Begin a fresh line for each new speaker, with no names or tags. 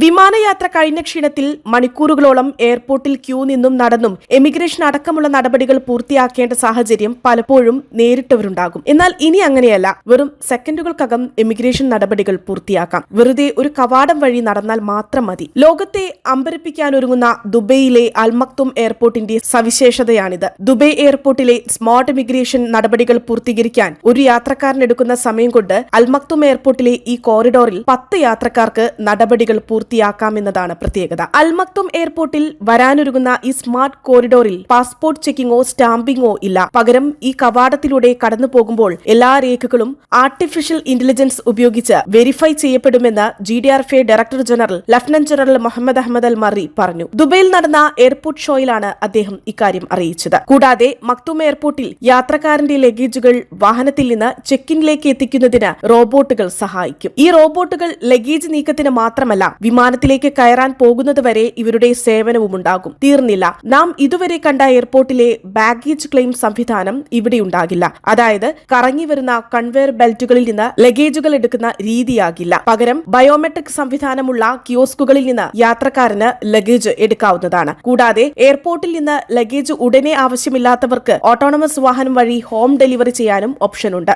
വിമാനയാത്ര കഴിഞ്ഞ ക്ഷീണത്തിൽ മണിക്കൂറുകളോളം എയർപോർട്ടിൽ ക്യൂ നിന്നും നടന്നും എമിഗ്രേഷൻ അടക്കമുള്ള നടപടികൾ പൂർത്തിയാക്കേണ്ട സാഹചര്യം പലപ്പോഴും നേരിട്ടവരുണ്ടാകും. എന്നാൽ ഇനി അങ്ങനെയല്ല. വെറും സെക്കൻഡുകൾക്കകം എമിഗ്രേഷൻ നടപടികൾ പൂർത്തിയാക്കാം. വെറുതെ ഒരു കവാടം വഴി നടന്നാൽ മാത്രം മതി. ലോകത്തെ അമ്പരപ്പിക്കാനൊരുങ്ങുന്ന ദുബൈയിലെ അൽമക്തും എയർപോർട്ടിന്റെ സവിശേഷതയാണിത്. ദുബൈ എയർപോർട്ടിലെ സ്മാർട്ട് ഇമിഗ്രേഷൻ നടപടികൾ പൂർത്തീകരിക്കാൻ ഒരു യാത്രക്കാരനെടുക്കുന്ന സമയം കൊണ്ട് അൽമക്തും എയർപോർട്ടിലെ ഈ കോറിഡോറിൽ പത്ത് യാത്രക്കാർക്ക് നടപടികൾ പൂർത്തിയാക്കാമെന്നതാണ് പ്രത്യേകത. അൽമക്തും എയർപോർട്ടിൽ വരാനൊരുങ്ങുന്ന ഈ സ്മാർട്ട് കോറിഡോറിൽ പാസ്പോർട്ട് ചെക്കിങ്ങോ സ്റ്റാമ്പിങ്ങോ ഇല്ല. പകരം ഈ കവാടത്തിലൂടെ കടന്നു പോകുമ്പോൾ എല്ലാ രേഖകളും ആർട്ടിഫിഷ്യൽ ഇന്റലിജൻസ് ഉപയോഗിച്ച് verify ചെയ്യപ്പെടുമെന്ന് G D R F director general lieutenant general Mohammed Ahmed Al Marri പറഞ്ഞു. ദുബൈയിൽ നടന്ന എയർപോർട്ട് ഷോയിലാണ് അദ്ദേഹം ഇക്കാര്യം അറിയിച്ചത്. കൂടാതെ മക്തും എയർപോർട്ടിൽ യാത്രക്കാരന്റെ ലഗേജുകൾ വാഹനത്തിൽ നിന്ന് ചെക്കിനിലേക്ക് എത്തിക്കുന്നതിന് റോബോട്ടുകൾ സഹായിക്കും. ഈ റോബോട്ടുകൾ ലഗേജ് നീക്കത്തിന് മാത്രമല്ല വിമാനത്തിലേക്ക് കയറാൻ പോകുന്നതുവരെ ഇവരുടെ സേവനവും ഉണ്ടാകും തീർന്നില്ല. നാം ഇതുവരെ കണ്ട എയർപോർട്ടിലെ ബാഗേജ് ക്ലെയിം സംവിധാനം ഇവിടെ ഉണ്ടാകില്ല അതായത് കറങ്ങി വരുന്ന കൺവെയർ ബെൽറ്റുകളിൽ നിന്ന് ലഗേജുകൾ എടുക്കുന്ന രീതിയാകില്ല. പകരം ബയോമെട്രിക് സംവിധാനമുള്ള കിയോസ്കുകളിൽ നിന്ന് യാത്രക്കാരന് ലഗേജ് എടുക്കാവുന്നതാണ്. കൂടാതെ എയർപോർട്ടിൽ നിന്ന് ലഗേജ് ഉടനെ ആവശ്യമില്ലാത്തവർക്ക് ഓട്ടോണമസ് വാഹനം വഴി ഹോം ഡെലിവറി ചെയ്യാനും ഓപ്ഷനുണ്ട്.